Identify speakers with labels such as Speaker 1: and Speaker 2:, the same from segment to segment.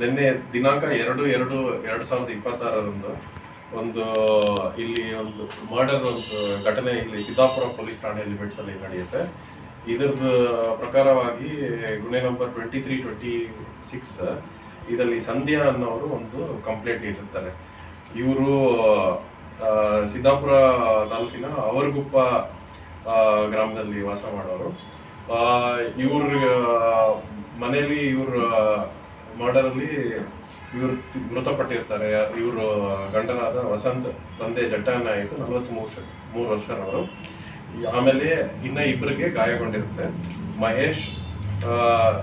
Speaker 1: ನಿನ್ನೆ ದಿನಾಂಕ ಎರಡು ಎರಡು ಎರಡು ಸಾವಿರದ ಇಪ್ಪತ್ತಾರರಂದು ಒಂದು ಇಲ್ಲಿ ಒಂದು ಮರ್ಡರ್ ಒಂದು ಘಟನೆ ಇಲ್ಲಿ ಸಿದ್ದಾಪುರ ಪೊಲೀಸ್ ಠಾಣೆಯಲ್ಲಿ ಲಿಮಿಟ್ಸಲ್ಲಿ ನಡೆಯುತ್ತೆ. ಇದರದ ಪ್ರಕಾರವಾಗಿ ಗುಣೆ number twenty three twenty six ಇದರಲ್ಲಿ ಸಂಧ್ಯಾ ಅನ್ನೋರು ಒಂದು ಕಂಪ್ಲೇಂಟ್ ನೀಡಿರ್ತಾರೆ. ಇವರು ಸಿದ್ದಾಪುರ ತಾಲೂಕಿನ ಅವರಗುಪ್ಪ ಗ್ರಾಮದಲ್ಲಿ ವಾಸ ಮಾಡೋರು. ಇವ್ರ ಮನೆಯಲ್ಲಿ ಇವ್ರ ಮರ್ಡರಲ್ಲಿ ಇವರು ಮೃತಪಟ್ಟಿರ್ತಾರೆ. ಇವರು ಗಂಡನಾದ ವಸಂತ್, ತಂದೆ ಜಟ್ಟ ನಾಯಕ್ ನಲವತ್ತು ಮೂರು ವರ್ಷ, ಮೂರು ವರ್ಷದವರು. ಆಮೇಲೆ ಇನ್ನ ಇಬ್ಬರಿಗೆ ಗಾಯಗೊಂಡಿರುತ್ತೆ. ಮಹೇಶ್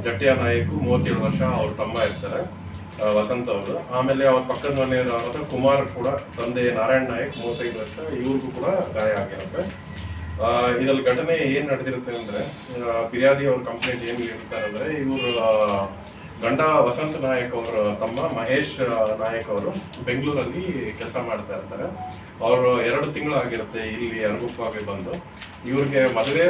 Speaker 1: ಜಟ್ಟಿಯ ನಾಯಕ್ ಮೂವತ್ತೇಳು ವರ್ಷ ಅವ್ರ ತಮ್ಮ ಇರ್ತಾರೆ ವಸಂತ್ ಅವರು. ಆಮೇಲೆ ಅವ್ರ ಪಕ್ಕದ ಮನೆಯವರಾದ ಕುಮಾರ್ ಕೂಡ ತಂದೆ ನಾರಾಯಣ್ ನಾಯಕ್ ಮೂವತ್ತೈದು ವರ್ಷ, ಇವ್ರಿಗೂ ಕೂಡ ಗಾಯ ಆಗಿರುತ್ತೆ. ಇದ್ರಲ್ಲಿ ಘಟನೆ ಏನು ನಡೆದಿರುತ್ತೆ ಅಂದ್ರೆ ಫಿರ್ಯಾದಿ ಅವ್ರ ಕಂಪ್ಲೇಂಟ್ ಏನು ಹೇಳ್ತಾರೆ ಅಂದ್ರೆ, ಇವರು ಗಂಡ ವಸಂತ ನಾಯಕ್ ಅವರ ತಮ್ಮ, ಮಹೇಶ್ ನಾಯಕ್ ಅವರು ಬೆಂಗಳೂರಲ್ಲಿ ಕೆಲಸ ಮಾಡ್ತಾ ಇರ್ತಾರೆ. ಅವರು ಎರಡು ತಿಂಗಳಾಗಿರುತ್ತೆ ಇಲ್ಲಿ ಅನುಭವವಾಗಿ ಬಂದು. ಇವ್ರಿಗೆ ಮದುವೆ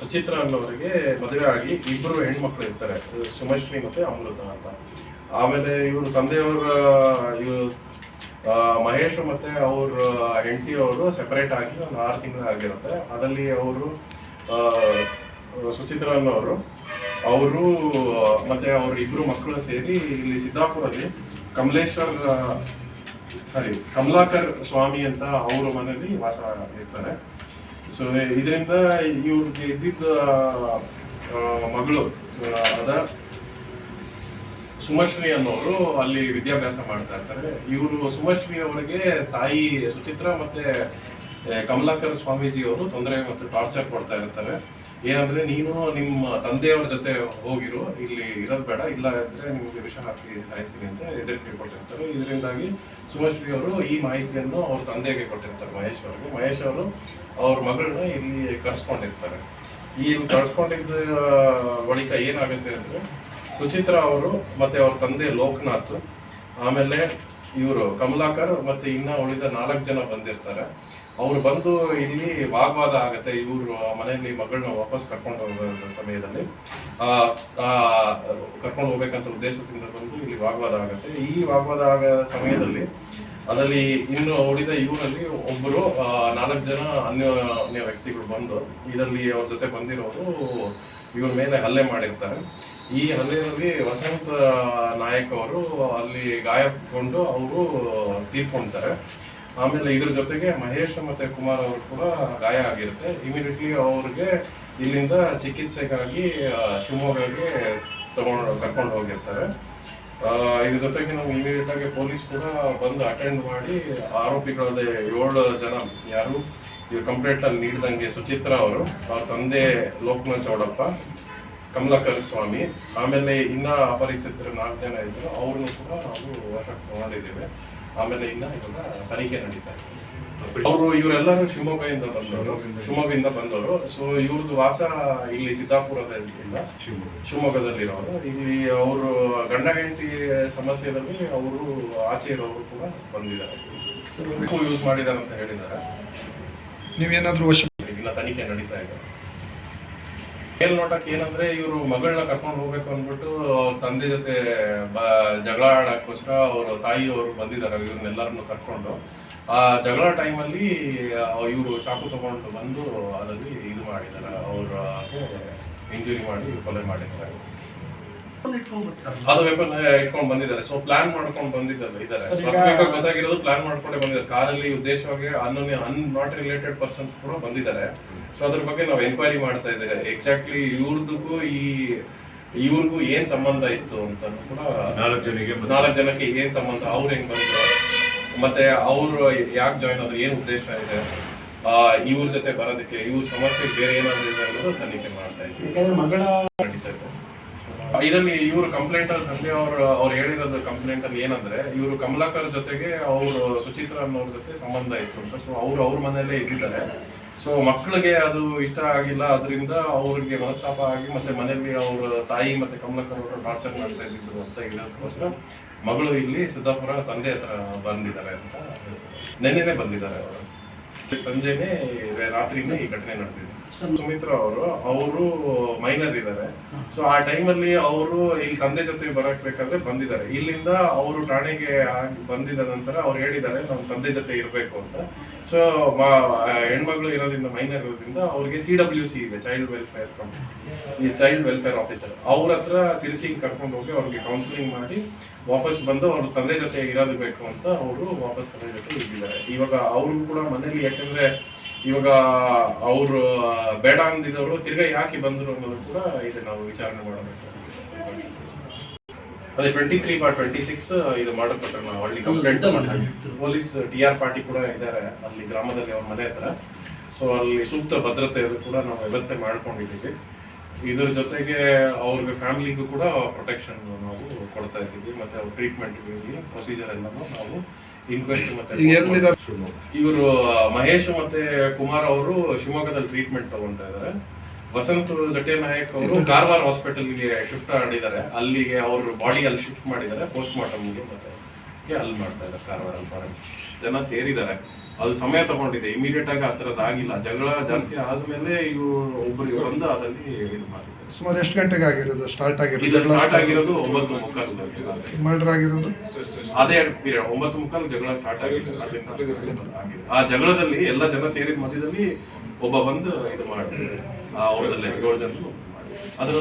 Speaker 1: ಸುಚಿತ್ರ ಅನ್ನೋರಿಗೆ ಮದುವೆ ಆಗಿ ಇಬ್ಬರು ಹೆಣ್ಮಕ್ಳು ಇರ್ತಾರೆ. ಸುಮಶ್ರೀ ಮತ್ತೆ ಅಮೃತ ಅಂತ. ಆಮೇಲೆ ಇವರು ತಂದೆಯವರ, ಇವರು ಮಹೇಶ್ ಮತ್ತೆ ಅವ್ರ ಹೆಂಡತಿ ಅವರು ಸೆಪರೇಟ್ ಆಗಿ ಒಂದು ಆರು ತಿಂಗಳು ಆಗಿರುತ್ತೆ ಅದರಲ್ಲಿ ಅವರು ಸುಚಿತ್ರ ಅನ್ನೋರು ಅವರು, ಮತ್ತೆ ಅವ್ರ ಇಬ್ರು ಮಕ್ಕಳು ಸೇರಿ ಇಲ್ಲಿ ಸಿದ್ದಾಪುರದಲ್ಲಿ ಕಮಲೇಶ್ವರ್ ಸಾರಿ ಕಮಲಾಕರ್ ಸ್ವಾಮಿ ಅಂತ ಅವರ ಮನೆಯಲ್ಲಿ ವಾಸ ಇರ್ತಾರೆ. ಸೊ ಇದರಿಂದ ಇವ್ರಿಗೆ ಇದ್ದಿದ್ದ ಮಗಳು ಅದ ಸುಮಶ್ರೀ ಅನ್ನೋರು ಅಲ್ಲಿ ವಿದ್ಯಾಭ್ಯಾಸ ಮಾಡ್ತಾ ಇರ್ತಾರೆ. ಇವರು ಸುಮಶ್ರೀ ಅವರಿಗೆ ತಾಯಿ ಸುಚಿತ್ರ ಮತ್ತೆ ಕಮಲಾಕರ್ ಸ್ವಾಮೀಜಿ ಅವರು ತೊಂದರೆ ಮತ್ತು ಟಾರ್ಚರ್ ಕೊಡ್ತಾ ಇರ್ತಾರೆ. ಏನಂದ್ರೆ ನೀನು ನಿಮ್ಮ ತಂದೆಯವ್ರ ಜೊತೆ ಹೋಗಿರು, ಇಲ್ಲಿ ಇರೋದು ಬೇಡ, ಇಲ್ಲ ಅಂದ್ರೆ ನಿಮ್ಗೆ ವಿಷ ಹಾಕಿ ಸಾಯ್ತೀನಿ ಅಂತ ಹೆದರಿಕೆ ಕೊಟ್ಟಿರ್ತಾರೆ. ಇದರಿಂದಾಗಿ ಸುಮಶ್ರೀ ಅವರು ಈ ಮಾಹಿತಿಯನ್ನು ಅವ್ರ ತಂದೆಗೆ ಕೊಟ್ಟಿರ್ತಾರೆ, ಮಹೇಶ್ ಅವರಿಗೆ. ಮಹೇಶ್ ಅವರು ಅವ್ರ ಮಗಳನ್ನ ಇಲ್ಲಿ ಕರ್ಸ್ಕೊಂಡಿರ್ತಾರೆ. ಈ ಕಳ್ಸ್ಕೊಂಡಿದ್ದ ಬಳಿಕ ಏನಾಗುತ್ತೆ ಅಂದ್ರೆ ಸುಚಿತ್ರಾ ಅವರು ಮತ್ತೆ ಅವ್ರ ತಂದೆ ಲೋಕನಾಥ್, ಆಮೇಲೆ ಇವರು ಕಮಲಾಕರ್ ಮತ್ತೆ ಇನ್ನ ಉಳಿದ ನಾಲ್ಕು ಜನ ಬಂದಿರ್ತಾರೆ. ಅವ್ರು ಬಂದು ಇಲ್ಲಿ ವಾಗ್ವಾದ ಆಗುತ್ತೆ, ಇವರು ಮನೆಯಲ್ಲಿ ಮಗಳನ್ನ ವಾಪಸ್ ಕರ್ಕೊಂಡು ಹೋಗೋ ಸಮಯದಲ್ಲಿ. ಕರ್ಕೊಂಡು ಹೋಗ್ಬೇಕಂತ ಉದ್ದೇಶದಿಂದ ಬಂದು ಇಲ್ಲಿ ವಾಗ್ವಾದ ಆಗುತ್ತೆ. ಈ ವಾಗ್ವಾದ ಆಗ ಸಮಯದಲ್ಲಿ ಅದರಲ್ಲಿ ಇನ್ನು ಉಳಿದ ಇವರಲ್ಲಿ ಒಬ್ಬರು ನಾಲ್ಕು ಜನ ಅನ್ಯ ಅನ್ಯ ವ್ಯಕ್ತಿಗಳು ಬಂದು ಇದರಲ್ಲಿ ಅವ್ರ ಜೊತೆ ಬಂದಿರೋರು ಇವ್ರ ಮೇಲೆ ಹಲ್ಲೆ ಮಾಡಿರ್ತಾರೆ. ಈ ಹಲ್ಲೆಯಲ್ಲಿ ವಸಂತ ನಾಯಕ್ ಅವರು ಅಲ್ಲಿ ಗಾಯಗೊಂಡು ಅವರು ತೀರ್ಕೊಳ್ತಾರೆ ಆಮೇಲೆ ಇದ್ರ ಜೊತೆಗೆ ಮಹೇಶ್ ಮತ್ತು ಕುಮಾರ್ ಅವರು ಕೂಡ ಗಾಯ ಆಗಿರುತ್ತೆ. ಇಮಿಡಿಯೇಟ್ಲಿ ಅವ್ರಿಗೆ ಇಲ್ಲಿಂದ ಚಿಕಿತ್ಸೆಗಾಗಿ ಶಿವಮೊಗ್ಗಕ್ಕೆ ತಗೊಂಡು ಕರ್ಕೊಂಡು ಹೋಗಿರ್ತಾರೆ. ಇದ್ರ ಜೊತೆಗೆ ನಾವು ಇಮಿಡಿಯೇಟ್ ಆಗಿ ಪೊಲೀಸ್ ಕೂಡ ಬಂದು ಅಟೆಂಡ್ ಮಾಡಿ, ಆರೋಪಿಗಳಾದ ಏಳು ಜನ ಯಾರು? ಇವ್ರು ಕಂಪ್ಲೇಂಟ್ ಅಲ್ಲಿ ನೀಡಿದಂಗೆ ಸುಚಿತ್ರಾ ಅವರು, ಅವ್ರ ತಂದೆ ಲೋಕನಾಥ್ ಚೌಡಪ್ಪ, ಕಮಲಾಕರ್ ಸ್ವಾಮಿ, ಆಮೇಲೆ ಇನ್ನ ಅಪರಿಚಿತರು ನಾಲ್ಕು ಜನ ಇದ್ರು. ಅವ್ರನ್ನು ಕೂಡ ನಾವು ವಶಕ್ಕೆ ತಗೊಂಡಿದ್ದೇವೆ. ಆಮೇಲೆ ಇನ್ನ ಇವಾಗ ತನಿಖೆ ನಡೀತಾ ಇದೆ. ಅವರು ಇವರೆಲ್ಲರೂ ಶಿವಮೊಗ್ಗದಿಂದ ಬಂದವರು ಶಿವಮೊಗ್ಗದಿಂದ ಬಂದವರು. ಸೊ ಇವ್ರದ್ದು ವಾಸ ಇಲ್ಲಿ ಸಿದ್ದಾಪುರದಿಂದ ಶಿವಮೊಗ್ಗದಲ್ಲಿರೋರು. ಇಲ್ಲಿ ಅವರು ಗಂಡ ಹೆಂಡತಿ ಸಮಸ್ಯೆಯಲ್ಲಿ ಅವರು ಆಚೆ ಇರೋರು ಕೂಡ ಬಂದಿದ್ದಾರೆ. ಯೂಸ್ ಮಾಡಿದ್ದಾರೆ ಅಂತ ಹೇಳಿದ್ದಾರೆ.
Speaker 2: ನೀವೇನಾದರೂ ವಶ
Speaker 1: ಇನ್ನ ತನಿಖೆ ನಡೀತಾ ಇದೆ. ಮೇಲ್ನೋಟಕ್ಕೆ ಏನಂದ್ರೆ ಇವರು ಮಗಳನ್ನ ಕರ್ಕೊಂಡು ಹೋಗ್ಬೇಕು ಅಂದ್ಬಿಟ್ಟು ಅವ್ರ ತಂದೆ ಜೊತೆ ಬ, ಜಗಳ ಆಡೋಕ್ಕೋಸ್ಕರ ಅವ್ರ ತಾಯಿ ಅವರು ಬಂದಿದ್ದಾರೆ, ಇವ್ರನ್ನೆಲ್ಲರನ್ನು ಕರ್ಕೊಂಡು. ಆ ಜಗಳ ಟೈಮಲ್ಲಿ ಇವರು ಚಾಕು ತಗೊಂಡು ಬಂದು ಅದರಲ್ಲಿ ಇದು ಮಾಡಿದ್ದಾರೆ, ಅವ್ರ ಇಂಜುರಿ ಮಾಡಿ ಕೊಲೆ ಮಾಡಿದ್ದಾರೆ. ಅದು ವೆಪನ್ ಇಟ್ಕೊಂಡ್ ಬಂದಿದ್ದಾರೆ. ಸೊ ಪ್ಲಾನ್ ಮಾಡ್ಕೊಂಡು ಬಂದಿದ್ದಾರೆ ಇದ್ದಾರೆ. ಪ್ರಾಥಮಿಕ ಗೊತ್ತಾಗಿರೋದು ಪ್ಲಾನ್ ಮಾಡ್ಕೊಂಡೆ ಬಂದಿದ್ದಾರೆ. ಕಾರಲ್ಲಿ ಉದ್ದೇಶವಾಗಿ ಅನ್ಯೋನ್ಯ ಅನ್ ನಾಟ್ ರಿಲೇಟೆಡ್ ಪರ್ಸನ್ಸ್ ಕೂಡ ಬಂದಿದ್ದಾರೆ. ಸೊ ಅದ್ರ ಬಗ್ಗೆ ನಾವು ಎನ್ಕ್ವೈರಿ ಮಾಡ್ತಾ ಇದ್ದೇವೆ. ಎಕ್ಸಾಕ್ಟ್ಲಿ ಇವ್ರದಕ್ಕೂ ಈ ಇವ್ರಿಗೂ ಏನ್ ಸಂಬಂಧ ಇತ್ತು ಅಂತ ಕೂಡ
Speaker 3: ನಾಲ್ಕು ಜನಕ್ಕೆ
Speaker 1: ನಾಲ್ಕು ಜನಕ್ಕೆ ಏನ್ ಸಂಬಂಧ ಅವ್ರು ಹೆಂಗ್ ಬಂದ್ರು ಮತ್ತೆ ಅವ್ರು ಯಾಕೆ ಜಾಯ್ನ್ ಆದ್ರೆ ಏನ್ ಉದ್ದೇಶ ಇದೆ ಆ ಇವ್ರ ಜೊತೆ ಬರೋದಕ್ಕೆ ಇವ್ರ ಸಮಸ್ಯೆ ಬೇರೆ ಏನಾದ್ರು ಇದೆ ಅನ್ನೋದು ತನಿಖೆ ಮಾಡ್ತಾ ಇದ್ವಿ
Speaker 4: ಯಾಕಂದ್ರೆ ಮಗಳ
Speaker 1: ನಡೀತಾ ಇದೆ. ಇದರಲ್ಲಿ ಇವರು ಕಂಪ್ಲೇಂಟ್ ಅಲ್ಲಿ ಸಂಧ್ಯಾ ಅವರು ಅವ್ರು ಹೇಳಿರೋದು ಕಂಪ್ಲೇಂಟ್ ಅಲ್ಲಿ ಏನಂದ್ರೆ, ಇವರು ಕಮಲಾಕರ್ ಜೊತೆಗೆ ಅವರು ಸುಚಿತ್ರ ಅನ್ನೋರ ಜೊತೆ ಸಂಬಂಧ ಇತ್ತು ಅಂತ. ಸೊ ಅವ್ರು ಅವ್ರ ಮನೆಯಲ್ಲೇ ಇದ್ದಿದ್ದಾರೆ. ಸೊ ಮಕ್ಕಳಿಗೆ ಅದು ಇಷ್ಟ ಆಗಿಲ್ಲ. ಅದರಿಂದ ಅವ್ರಿಗೆ ಮನಸ್ತಾಪ ಆಗಿ ಮತ್ತೆ ಮನೆಯಲ್ಲಿ ಅವರ ತಾಯಿ ಮತ್ತೆ ಕಮಲಾಕರ್ ಅವರು ಟಾರ್ಚರ್ ಮಾಡ್ತಾ ಇದ್ದಿದ್ರು ಅಂತ ಹೇಳೋದಕ್ಕೋಸ್ಕರ ಮಗಳು ಇಲ್ಲಿ ಸಿದ್ದಾಪುರ ತಂದೆ ಹತ್ರ ಬಂದಿದ್ದಾರೆ ಅಂತ. ನೆನ್ನೆನೆ ಬಂದಿದ್ದಾರೆ ಅವರು. ಸಂಜೆನೆ, ರಾತ್ರಿನೇ ಈ ಘಟನೆ ನಡೆದಿದೆ. ಸುಮಿತ್ರ ಅವರು ಅವರು ಮೈನರ್ ಇದ್ದಾರೆ. ಸೊ ಆ ಟೈಮಲ್ಲಿ ಅವರು ಇಲ್ಲಿ ತಂದೆ ಜೊತೆ ಬರಕ್ ಬೇಕಾದ್ರೆ ಬಂದಿದ್ದಾರೆ. ಇಲ್ಲಿಂದ ಅವರು ಠಾಣೆಗೆ ಬಂದಿದ ನಂತರ ಅವ್ರು ಹೇಳಿದ್ದಾರೆ, ನಮ್ಮ ತಂದೆ ಜೊತೆ ಇರಬೇಕು ಅಂತ. ಸೊ ಹೆಣ್ಮಗಳು ಇರೋದ್ರಿಂದ ಮೈನರ್ ಇರೋದ್ರಿಂದ ಅವ್ರಿಗೆ ಸಿ ಡಬ್ಲ್ಯೂ ಸಿ ಇದೆ ಚೈಲ್ಡ್ ವೆಲ್ಫೇರ್ ಈ ಚೈಲ್ಡ್ ವೆಲ್ಫೇರ್ ಆಫೀಸರ್ ಅವ್ರ ಹತ್ರ ಸಿರಿಸಿಂಗ್ ಕರ್ಕೊಂಡು ಹೋಗಿ ಅವ್ರಿಗೆ ಕೌನ್ಸಿಲಿಂಗ್ ಮಾಡಿ ವಾಪಸ್ ಬಂದು ಅವ್ರ ತಂದೆ ಜೊತೆ ಇರೋದು ಬೇಕು ಅಂತ ಅವರು ವಾಪಸ್ ತಂದೆ ಜೊತೆ ಇದ್ದಿದ್ದಾರೆ ಇವಾಗ ಅವ್ರು ಕೂಡ ಮನೇಲಿ, ಯಾಕಂದ್ರೆ ಇವಾಗ ಅವರು ಬೇಡ ಅಂದಿದ್ದವರು ತಿರ್ಗಾ ಯಾಕೆ ಬಂದರು ಅನ್ನೋದು ಕೂಡ ಇದು ನಾವು ವಿಚಾರಣೆ ಮಾಡಬೇಕು. ಅದೇ twenty three bar twenty six ಇದು ಮಾಡಬೇಕು ನಾವು ಹಳ್ಳಿ complaint police T R party ಕೂಡ ಇದ್ದಾರೆ. ಅಲ್ಲಿ ಗ್ರಾಮದಲ್ಲಿ ಅವ್ರ ಮನೆ ಹತ್ರ. ಸೊ ಅಲ್ಲಿ ಸೂಕ್ತ ಭದ್ರತೆ ಅದು ಕೂಡ ನಾವು ವ್ಯವಸ್ಥೆ ಮಾಡ್ಕೊಂಡಿದ್ದೀವಿ. ಇದ್ರ ಜೊತೆಗೆ ಅವ್ರಿಗೆ ಫ್ಯಾಮಿಲಿಗೂ ಕೂಡ ಪ್ರೊಟೆಕ್ಷನ್ ನಾವು ಕೊಡ್ತಾ ಇದ್ದೀವಿ. ಮತ್ತೆ ಅವ್ರ ಟ್ರೀಟ್ಮೆಂಟ್ ಪ್ರೊಸೀಜರ್ ಎಲ್ಲ ನಾವು ಇವರು ಮಹೇಶ್ ಮತ್ತೆ ಕುಮಾರ್ ಅವರು ಶಿವಮೊಗ್ಗದಲ್ಲಿ ಟ್ರೀಟ್ಮೆಂಟ್ ತಗೊಂತಾ ಇದ್ದಾರೆ. ವಸಂತ್ ಜಟೆ ನಾಯಕ್ ಅವರು ಕಾರವಾರ ಹಾಸ್ಪಿಟಲ್ಗೆ ಶಿಫ್ಟ್ ಮಾಡಿದ್ದಾರೆ. ಅಲ್ಲಿಗೆ ಅವ್ರ ಬಾಡಿ ಅಲ್ಲಿ ಶಿಫ್ಟ್ ಮಾಡಿದ್ದಾರೆ ಪೋಸ್ಟ್ ಮಾರ್ಟಮ್ಗೆ ಮತ್ತೆ ಅಲ್ಲಿ ಮಾಡ್ತಾ ಇದ್ದಾರೆ ಕಾರವಾರ ಜನ ಸೇರಿದ್ದಾರೆ. ಅದು ಸಮಯ ತಗೊಂಡಿದೆ. ಇಮಿಡಿಯೇಟ್ ಆಗಿ ಆ ಥರದ್ದು ಆಗಿಲ್ಲ. ಜಗಳ ಜಾಸ್ತಿ ಆದ್ಮೇಲೆ ಇವು ಒಬ್ಬರಿಗೆ ಬಂದು ಅದರಲ್ಲಿ ಇದು ಮಾಡಿದೆ
Speaker 2: ಸುಮಾರು ಎಷ್ಟು ಗಂಟೆಗೆ ಆಗಿರೋದು? ಸ್ಟಾರ್ಟ್
Speaker 1: ಇದು
Speaker 2: ಆಗಿರೋದು
Speaker 1: ಸ್ಟಾರ್ಟ್ ಆಗಿರೋದು? ಒಂಬತ್ತು ಮುಕ್ಕಾಲು
Speaker 2: ಮರ್ಡರ್ ಆಗಿರೋದು?
Speaker 1: ಅದೇ ಪೀರಿಯಡ್ ಒಂಬತ್ತು ಮುಕ್ಕಾಲು ಜಗಳ ಸ್ಟಾರ್ಟ್ ಆಗಿ ಅಲ್ಲಿಂದ ಆ ಜಗಳದಲ್ಲಿ ಎಲ್ಲ ಜನ ಸೇರಿದ ಮಧ್ಯದಲ್ಲಿ ಒಬ್ಬ ಬಂದು ಇದು ಮಾಡಿದ್ದಾರೆ ಆ ಅವ್ರದಲ್ಲೇ ಏಳು ಜನ ಅದರ